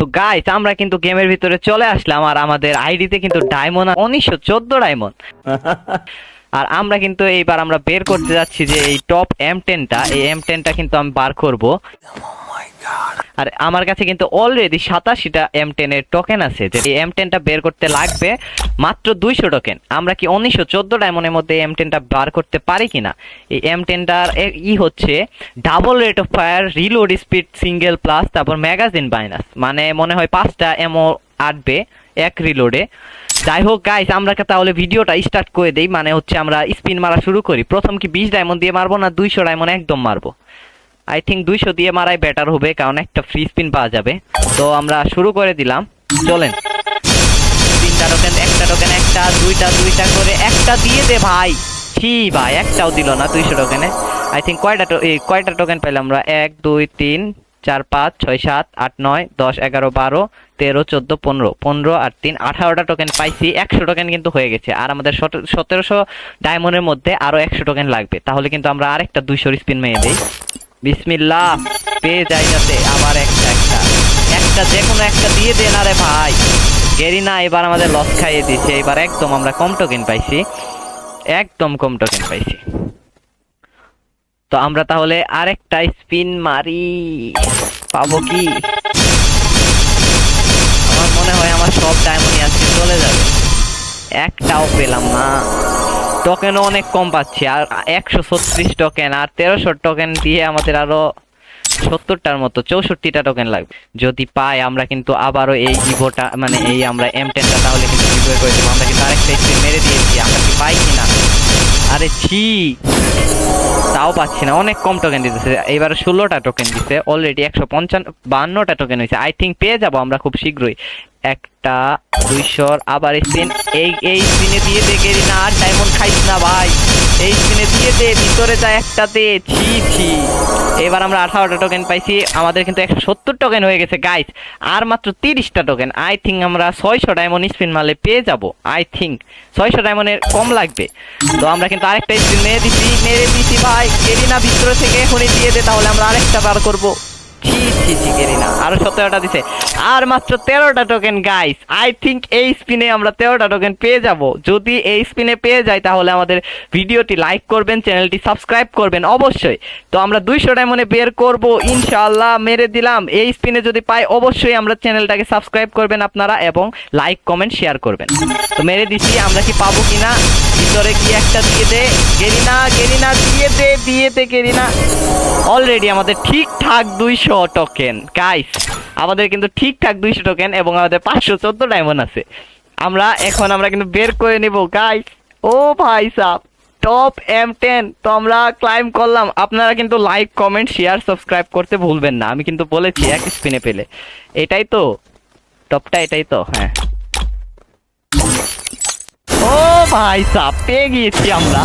তো গাইস আমরা কিন্তু গেমের ভিতরে চলে আসলাম আর আমাদের আইডিতে কিন্তু ডায়মন্ড উনিশশো চোদ্দ ডায়মন্ড আর আমরা কিন্তু এইবার আমরা বের করতে যাচ্ছি যে এই টপ এম টেনটা এই এম টেনটা কিন্তু আমি বার করব। আর আমার কাছে কিন্তু অলরেডি সাতাশিটা এম টেনের টোকেন আছে। যে এই এম টেনটা বের করতে লাগবে, মাত্র দুইশো টোকেন আমরা কি উনিশশো চোদ্দ ডায়মন্ডের মধ্যে এম টেনটা বার করতে পারি কিনা? এই এম টেনটার ই হচ্ছে double rate of fire reload speed single plus তারপর ম্যাগাজিন বাইনাস মানে মনে হয় পাঁচটা এমও আটবে এক রিলোডে যাই হোক গাইস আমরা তাহলে ভিডিওটা স্টার্ট করে দেই। মানে হচ্ছে আমরা স্পিন মারা শুরু করি। প্রথম কি বিশ ডায়মন্ড দিয়ে মারবো না দুইশো ডায়মন্ড একদম মারবো? আই থিঙ্ক দুইশো দিয়ে মারাই বেটার হবে, কারণ একটা ফ্রি স্পিন পাওয়া যাবে। তো আমরা শুরু করে দিলাম। চলেন। তিনটা টোকেন একটা টোকেন একটা, দুইটা দুইটা করে একটা দিয়ে দে ভাই। ছি ভাই, একটাও দিল না দুইশো টোকেনে আই থিঙ্ক কয়টা কয়টা টোকেন পেলাম আমরা? এক, দুই, তিন, চার, পাঁচ, ছয়, সাত, আট, নয়, দশ, এগারো, বারো, তেরো, চোদ্দ, পনেরো। পনেরো আর তিন, আঠারোটা টোকেন পাইছি। একশো টোকেন কিন্তু হয়ে গেছে। আর আমাদের সতেরোশো ডায়মন্ডের মধ্যে আরও একশো টোকেন লাগবে। তাহলে কিন্তু আমরা আরেকটা দুইশোর স্পিন মেয়ে দিই। বিসমিল্লাহ, পেয়ে যাই যাতে আবার একটা একটা। একটা যে কোনো একটা দিয়ে দে না রে ভাই। গেরিনা এবার আমাদের লস খাইয়ে দিয়েছে এবার একদম আমরা কম টোকেন পাইছি। একদম কম টোকেন পাইছি। তো আমরা তাহলে আরেকটা স্পিন মারি। পাবো কি? আমার মনে হয় আমার সব ডায়মন্ডই আজকে চলে যাবে। একটাও পেলাম না। টোকেনও অনেক কম পাচ্ছি। আর একশো ছত্রিশ টোকেন আর তেরোশো টোকেন দিয়ে আমাদের আরও সত্তরটার মতো, চৌষট্টিটা টোকেন লাগবে। যদি পাই, আমরা কিন্তু আবারও এই ভিভোটা মানে এই আমরা এম টেনটা তাহলে কিন্তু করে দেবো। আমরা কিন্তু আরেকটা মেরে দিয়েছি, আমরা কি পাই কিনা? আরে ছি। তাও পাচ্ছি না, অনেক কম টোকেন দিতেছে। এবার ষোলোটা টোকেন দিছে অলরেডি একশো পঞ্চান্ন, বান্নটা টোকেন হয়েছে। আই থিঙ্ক পেয়ে যাব আমরা খুব শীঘ্রই। একটা, দুইশোর আবার এই স্পিন এই এই স্পিনে দিয়ে দে গেলি না, আর ডায়মন্ড খাইস না ভাই। এই স্পিনে দিয়ে দে, ভিতরে যা একটাতে ছি ছি। এবার আমরা আঠারোটা টোকেন পাইছি। আমাদের কিন্তু একশো সত্তর টোকেন হয়ে গেছে গাইস আর মাত্র তিরিশটা টোকেন আই থিঙ্ক আমরা ছয়শো ডায়মন্ড স্পিন মারলে পেয়ে যাব। আই থিঙ্ক ছয়শো ডায়মন্ডের কম লাগবে। তো আমরা কিন্তু আরেকটা স্পিন মেরে দিচ্ছি মেরে দিচ্ছি ভাই। কেরিনা ভিতরে থেকে এখনই দিয়ে দে, তাহলে আমরা আরেকটা বার করব। ছি ছি ছি গেরিনা আরও সতেরোটা দিছে। আর মাত্র তেরোটা টোকেন গাইস আই থিঙ্ক এই স্পিনে আমরা তেরোটা টোকেন পেয়ে যাব। যদি এই স্পিনে পেয়ে যাই, তাহলে আমাদের ভিডিওটি লাইক করবেন, চ্যানেলটি সাবস্ক্রাইব করবেন অবশ্যই। তো আমরা দুইশো ডায়মন্ডে বের করব, ইনশাআল্লাহ মেরে দিলাম। এই স্পিনে যদি পাই, অবশ্যই আমরা চ্যানেলটাকে সাবস্ক্রাইব করবেন আপনারা এবং লাইক কমেন্ট শেয়ার করবেন। তো মেরে দিচ্ছি আমরা কি পাবো কিনা? ভিতরে কি একটা দিয়ে দে? গেরিনা গেরিনা, দিয়ে দে দিয়ে দে, গেরিনা। অলরেডি আমাদের ঠিকঠাক দুইশো টোকেন গাইস আমাদের কিন্তু ঠিকঠাক দুইশো টোকেন এবং আমাদের পাঁচশো চোদ্দ ডায়মন্ড আছে। আমরা, এখন আমরা কিন্তু বের করে নেব গাইস ও ভাই সাহ টপ এম টেন তো আমরা ক্লাইম করলাম। আপনারা কিন্তু লাইক কমেন্ট শেয়ার সাবস্ক্রাইব করতে ভুলবেন না। আমি কিন্তু বলেছি, এক স্পিনে পেলে। এটাই তো টপটা এটাই তো হ্যাঁ। ও ভাই সাহ পেয়ে গিয়েছি আমরা।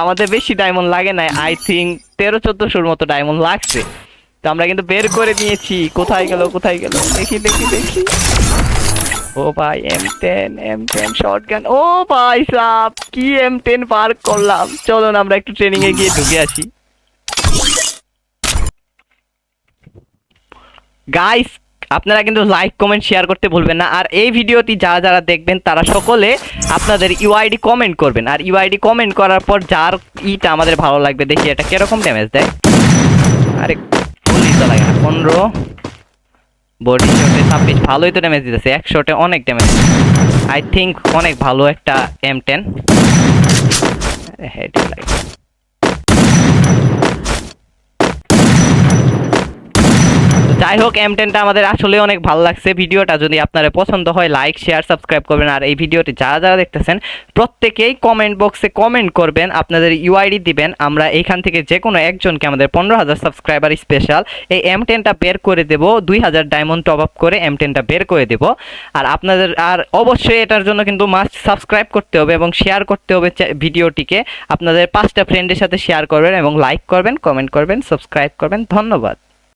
আমাদের বেশি ডায়মন্ড লাগে না আই থিঙ্ক তেরো চোদ্দশোর মতো ডায়মন্ড লাগছে। তো আমরা কিন্তু বের করে নিয়েছি। কোথায় গেল কোথায় গেল? দেখি দেখি দেখি। ও ভাই M ten M ten shotgun ও ভাই সাপ কি এম টেন পার করলাম। চলুন আমরা একটু ট্রেনিং এ গিয়ে ঢুকে আসি। গাইস আপনারা কিন্তু লাইক কমেন্ট শেয়ার করতে ভুলবেন না। আর এই ভিডিওটি যারা যারা দেখবেন, তারা সকলে আপনাদের ইউআইডি কমেন্ট করবেন। আর ইউআইডি কমেন্ট করার পর যার ইটা আমাদের ভালো লাগবে, দেখি এটা কীরকম ড্যামেজ দেয়। আরে গুলি তো লাগে না, পনেরো বডি শটে ছাব্বিশ, ভালোই তো ড্যামেজ দিতেছে। এক শটে অনেক ড্যামেজ আই থিঙ্ক অনেক ভালো একটা এম টেন হেড লাগে। যাই হোক এম টেনটা আমাদের আসলে অনেক ভালো লাগছে। ভিডিওটা যদি আপনারা পছন্দ হয় লাইক শেয়ার সাবস্ক্রাইব করবেন। আর এই ভিডিওটি যারা যারা দেখতেছেন, প্রত্যেকেই কমেন্ট বক্সে কমেন্ট করবেন, আপনাদের ইউআইডি দিবেন। আমরা এইখান থেকে যে কোনো একজনকে আমাদের পনেরো হাজার সাবস্ক্রাইবার স্পেশাল এই এম টেনটা বের করে দেব, দুই হাজার ডায়মন্ড টপ আপ করে এম টেনটা বের করে দেব। আর আপনাদের, আর অবশ্যই এটার জন্য কিন্তু মাস্ট সাবস্ক্রাইব করতে হবে এবং শেয়ার করতে হবে ভিডিওটিকে। আপনাদের পাঁচটা ফ্রেন্ডের সাথে শেয়ার করবেন এবং লাইক করবেন কমেন্ট করবেন সাবস্ক্রাইব করবেন। ধন্যবাদ।